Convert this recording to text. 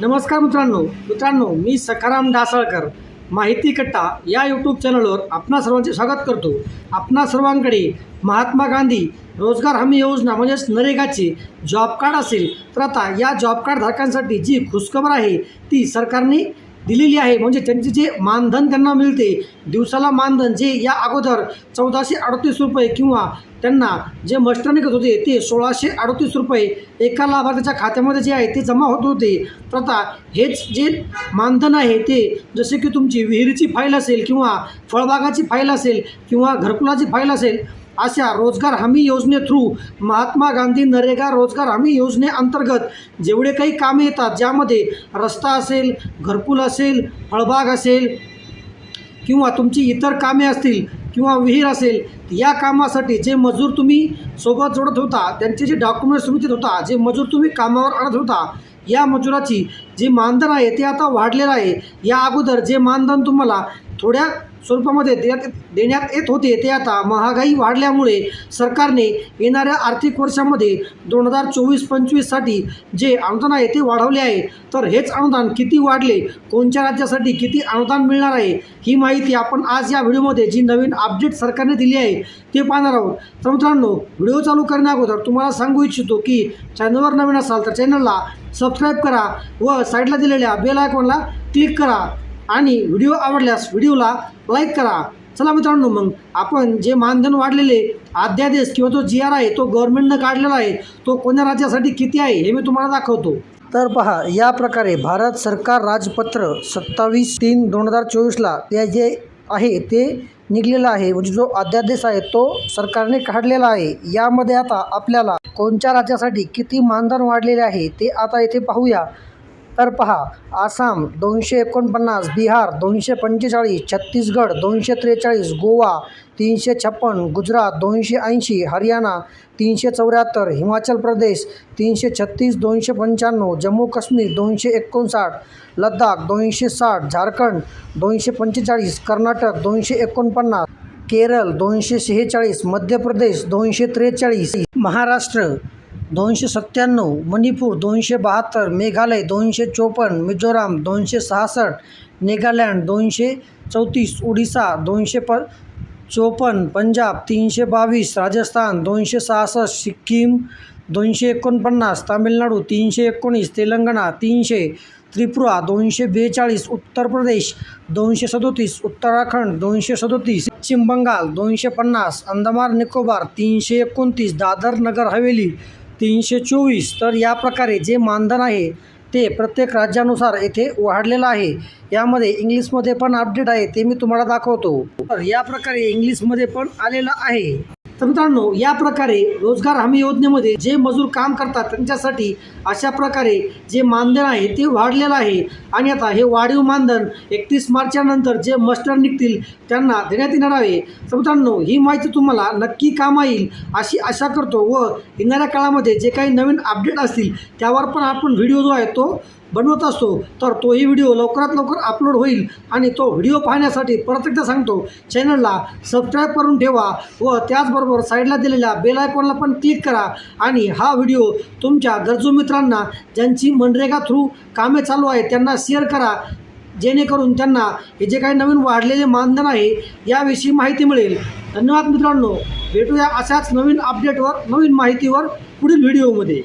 नमस्कार मित्रांनो. मित्रांनो मी सखाराम डासळकर माहिती कट्टा या यूट्यूब चॅनलवर आपणा सर्वांचे स्वागत करतो. आपणा सर्वांकडे महात्मा गांधी रोजगार हमी योजना म्हणजेच नरेगाची जॉब कार्ड असेल तर आता या जॉब कार्डधारकांसाठी जी खुशखबर आहे ती सरकारने दिलेली आहे. म्हणजे त्यांचे जे मानधन त्यांना मिळते दिवसाला मानधन जे या अगोदर चौदाशे अडतीस रुपये किंवा त्यांना जे मस्टरने करत होते ते सोळाशे अडतीस रुपये एका लाभार्थ्याच्या खात्यामध्ये जे आहे ते जमा होत होते. तर आता हेच जे मानधन आहे ते जसे की तुमची विहिरीची फाईल असेल किंवा फळबागाची फाईल असेल किंवा घरकुलाची फाईल असेल अशा रोजगार हमी योजने थ्रू महात्मा गांधी नरेगा रोजगार हमी योजनेअंतर्गत जेवढे काही कामे येतात ज्यामध्ये रस्ता असेल घरकुल असेल फळबाग असेल किंवा तुमची इतर कामे असतील किंवा विहीर असेल या कामासाठी जे मजूर तुम्ही सोबत जोडत होता त्यांचे जे डॉक्युमेंट्स तुम्ही देत होता जे मजूर तुम्ही कामावर आणत होता या मजुराची जे मानधन आहे ते आता वाढलेलं आहे. या अगोदर जे मानधन तुम्हाला थोड्या स्वरूपामध्ये देण्यात देण्यात येत होते. ते आता महागाई वाढल्यामुळे सरकारने येणाऱ्या आर्थिक वर्षामध्ये दोन हजार चोवीस पंचवीससाठी जे अनुदान आहे ते वाढवले आहे. तर हेच अनुदान किती वाढले? कोणत्या राज्यासाठी किती अनुदान मिळणार आहे? ही माहिती आपण आज या व्हिडिओमध्ये जी नवीन अपडेट सरकारने दिली आहे ते पाहणार आहोत. तर मित्रांनो व्हिडिओ चालू करण्याअगोदर तुम्हाला सांगू इच्छितो की चॅनलवर नवीन असाल तर चॅनलला सबस्क्राईब करा व साईडला दिलेल्या बेल आयकॉनला क्लिक करा. आणि व्हिडिओ आवडल्यास व्हिडिओला लाईक करा. चला मित्रांनो मग आपण जे मानधन वाढलेले अध्यादेश किंवा जो जी आर आहे तो गव्हर्नमेंटनं काढलेला आहे तो कोणत्या राज्यासाठी किती आहे हे मी तुम्हाला दाखवतो. तर पहा या प्रकारे भारत सरकार राजपत्र सत्तावीस तीन दोन हजार चोवीसला ते जे आहे ते निघलेला आहे. म्हणजे जो अध्यादेश आहे तो सरकारने काढलेला आहे. यामध्ये आता आपल्याला कोणत्या राज्यासाठी किती मानधन वाढलेले आहे ते आता येथे पाहूया. तर पहा आसाम दोनशे एकोणपन्नास बिहार दोनशे पंचेचाळीस छत्तीसगड दोनशे त्रेचाळीस गोवा तीनशे छप्पन गुजरात दोनशे ऐंशी हरियाणा तीनशे चौऱ्याहत्तर हिमाचल प्रदेश तीनशे छत्तीस दोनशे पंच्याण्णव जम्मू काश्मीर दोनशे एकोणसाठ लद्दाख दोनशे साठ झारखंड दोनशे पंचेचाळीस कर्नाटक दोनशे एकोणपन्नास केरळ दोनशे शेहेचाळीस मध्य प्रदेश दोनशे त्रेचाळीस महाराष्ट्र दोनशे सत्त्याण्णव मणिपूर दोनशे बहात्तर मेघालय दोनशे चोपन्न मिझोराम दोनशे सहासष्ट नेगालँड दोनशे चौतीस ओडिसा दोनशे प चोपन्न पंजाब तीनशे बावीस राजस्थान दोनशे सहासष्ट सिक्कीम दोनशे एकोणपन्नास तामिळनाडू तीनशे एकोणीस तेलंगणा तीनशे त्रिपुरा दोनशे बेचाळीस उत्तर प्रदेश दोनशे सदोतीस उत्तराखंड दोनशे सदोतीस पश्चिम बंगाल दोनशे पन्नास अंदमान निकोबार तीनशे एकोणतीस दादर नगर हवेली तीनशे चोवीस. तर या प्रकारे जे मानधन आहे ते प्रत्येक राज्यानुसार येथे वाढलेलं आहे. यामध्ये इंग्लिशमध्ये पण अपडेट आहे ते मी तुम्हाला दाखवतो. तर या प्रकारे इंग्लिशमध्ये पण आलेलं आहे. तर मित्रांनो या प्रकारे रोजगार हमी योजनेमध्ये जे मजूर काम करतात त्यांच्यासाठी अशा प्रकारे जे मानधन आहे ते वाढलेलं आहे. आणि आता हे वाढीव मानधन एकतीस मार्चच्या नंतर जे मस्टर निघतील त्यांना देण्यात येणार आहे. तर मित्रांनो ही माहिती तुम्हाला नक्की कामा येईल अशी आशा करतो व येणाऱ्या काळामध्ये जे काही नवीन अपडेट असतील त्यावर पण आपण व्हिडिओ जो आहे तो बनवत असतो तर तोही व्हिडिओ लवकरात लवकर अपलोड होईल आणि तो व्हिडिओ पाहण्यासाठी परत एकदा सांगतो. चॅनलला सबस्क्राईब करून ठेवा व त्याचबरोबर साईडला दिलेल्या बेल आयकॉनला पण क्लिक करा आणि हा व्हिडिओ तुमच्या गरजू मित्रांना ज्यांची मनरेगा थ्रू कामे चालू आहे त्यांना शेअर करा. जेणेकरून त्यांना हे जे काही नवीन वाढलेले मानधन आहे याविषयी माहिती मिळेल. धन्यवाद मित्रांनो. भेटूया अशाच नवीन अपडेटवर नवीन माहितीवर पुढील व्हिडिओमध्ये.